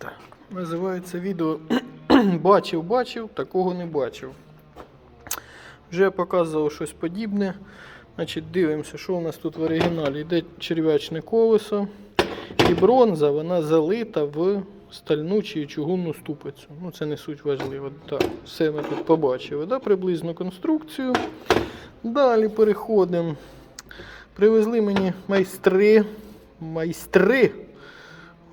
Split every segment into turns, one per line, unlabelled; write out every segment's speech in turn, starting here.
Так. Називається відео Бачив, бачив, такого не бачив. Вже я показував щось подібне. Значить, дивимося, що у нас тут в оригіналі. Йде черв'ячне колесо. І бронза, вона залита в стальну чи чугунну ступицю. Ну, це не суть важливо. Так, все ми тут побачили. Да? Приблизну конструкцію. Далі переходимо. Привезли мені майстри. Майстри.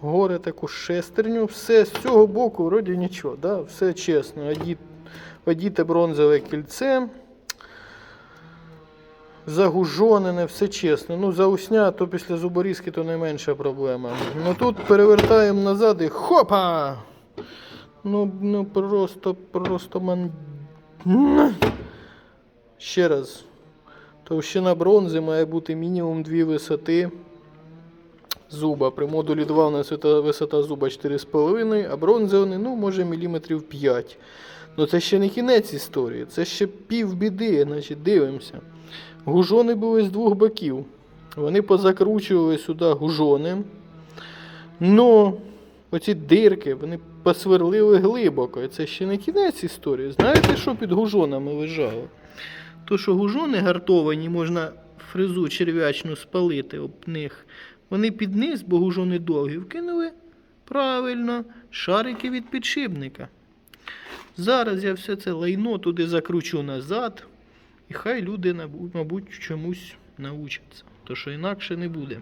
Горе таку шестерню. Все з цього боку, вроді нічого, да? все чесно. Одіте бронзове кільце. Загужонене, все чесно. Ну, заусня, то після зуборізки то найменша проблема. Ну тут перевертаємо назад і хопа! Ну, ну просто, просто ман. Ще раз. Товщина бронзи має бути мінімум дві висоти зуба. При модулі 2 у нас висота, зуба 4,5, а бронзовий, ну, може, міліметрів 5. Ну це ще не кінець історії, це ще пів біди, значить, дивимося. Гужони були з двох боків. Вони позакручували сюди гужони. Ну, оці дирки, вони посверлили глибоко. Це ще не кінець історії. Знаєте, що під гужонами лежало? То, що гужони гартовані, можна фрезу черв'ячну спалити об них. Вони під низ, бо гужони довгі, вкинули правильно шарики від підшипника. Зараз я все це лайно туди закручу назад, і хай люди, мабуть, чомусь научаться. То що інакше не буде.